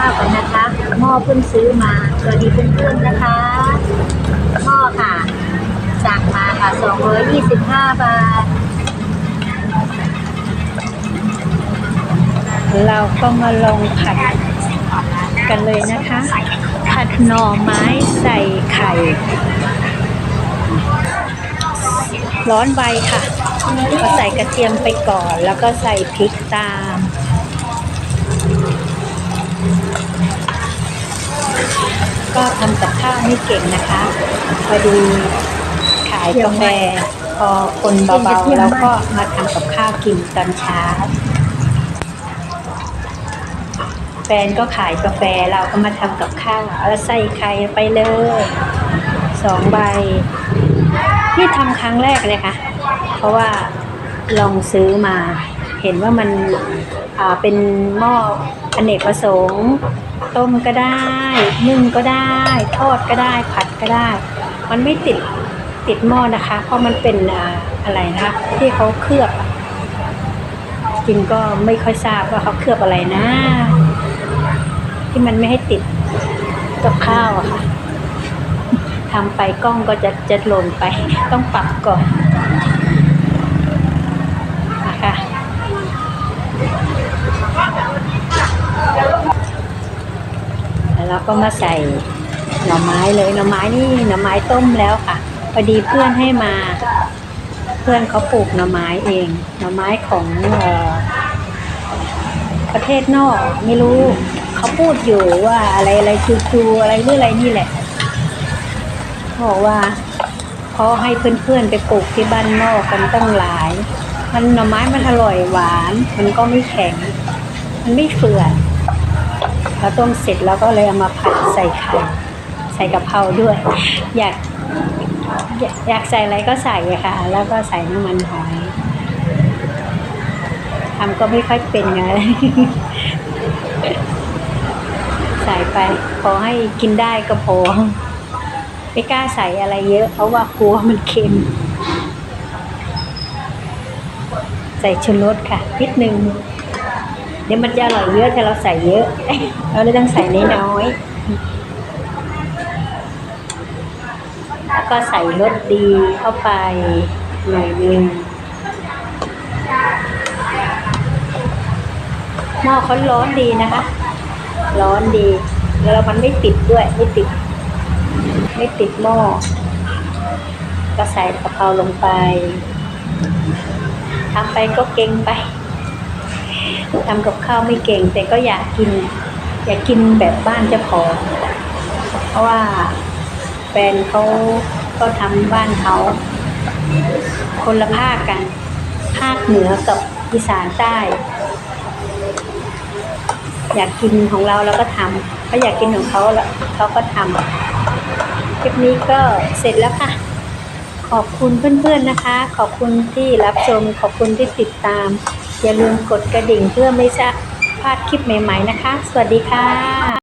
ข้าวกันนะคะ หม้อเพิ่งซื้อมาสวัสดีเพื่อนๆนะคะ หม้อค่ะ สั่งมาค่ะ 225 บาท เราก็มาลองผัดกันเลยนะคะ ผัดหน่อไม้ใส่ไข่ ร้อนไวค่ะก็ใส่กระเทียมไปก่อน แล้วก็ใส่พริกตาม ก็ทำกับข้าวไม่เก่งนะคะพอดีขายกาแฟพอคนเบาๆแล้วก็มาทำกับข้าวกินตอนเช้า แฟนก็ขายกาแฟเราก็มาทำกับข้าวแล้วใส่ไข่ไปเลยสองใบนี่ทำครั้งแรกเลยค่ะ เพราะว่าลองซื้อมา เห็นว่ามันเป็นหม้ออเนกประสงค์ต้มก็ได้ นึ่งก็ได้ ทอดก็ได้ ผัดก็ได้ มันไม่ติดติดหม้อนะคะ เพราะมันเป็นอะไรนะคะที่เขาเคลือบกินก็ไม่ค่อยทราบว่าเขาเคลือบอะไรนะ ที่มันไม่ให้ติดกับข้าวอะค่ะทำไปกล้องก็จะจะหล่นไปต้องปรับก่อนนะคะ แล้วเราก็มาใส่หน่อไม้เลยหน่อไม้นี่หน่อไม้ต้มแล้วค่ะพอดีเพื่อนให้มา เพื่อนเขาปลูกหน่อไม้เองหน่อไม้ของออประเทศนอกไม่รู้เขาพูดอยู่ว่าอะไรอะไรจูจูอะไรหรืออะไรนี่แหละเขาบอกว่าเขาให้เพื่อนๆไปปลูกที่บ้านนอกกันตั้งหลาย มันหน่อไม้มันอร่อยหวาน มันก็ไม่แข็ง มันไม่เฟื่อน เราต้มเสร็จแล้วก็เลยเอามาผัดใส่ไข่ใส่กะเพราด้วย อยากอยากใส่อะไรก็ใส่ค่ะ แล้วก็ใส่น้ำมันหอยทำก็ไม่ค่อยเป็นไงใส่ไปขอให้กินได้ก็พอไม่กล้าใส่อะไรเยอะ เพราะว่ากลัวมันเค็ม ใส่ชูรสค่ะนิดนึง ดี๋ยวมันจะอร่อยเยอะถ้าเราใส่เยอะ เราเลยต้องใส่น้อยๆแล้วก็ใส่รสดีเข้าไปหน่อยนึงหม้อเขาร้อนดีนะคะ ร้อนดี แล้วมันไม่ติดด้วยไม่ติด ไม่ติดหม้อก็ใส่กะเพราลงไปทำไปก็เก่งไป ทำกับข้าวไม่เก่ง แต่ก็อยากกิน อยากกินแบบบ้านเจ้าของ เพราะว่าแฟนเขาก็ทำบ้านเขา คนละภาคกัน ภาคเหนือกับอีสานใต้ อยากกินของเราเราก็ทำเขาอยากกินของเขาแล้วเขาก็ทำคลิปนี้ก็เสร็จแล้วค่ะขอบคุณเพื่อนๆนะคะ ขอบคุณที่รับชม ขอบคุณที่ติดตาม อย่าลืมกดกระดิ่งเพื่อไม่จะพลาดคลิปใหม่ ๆ นะคะ สวัสดีค่ะ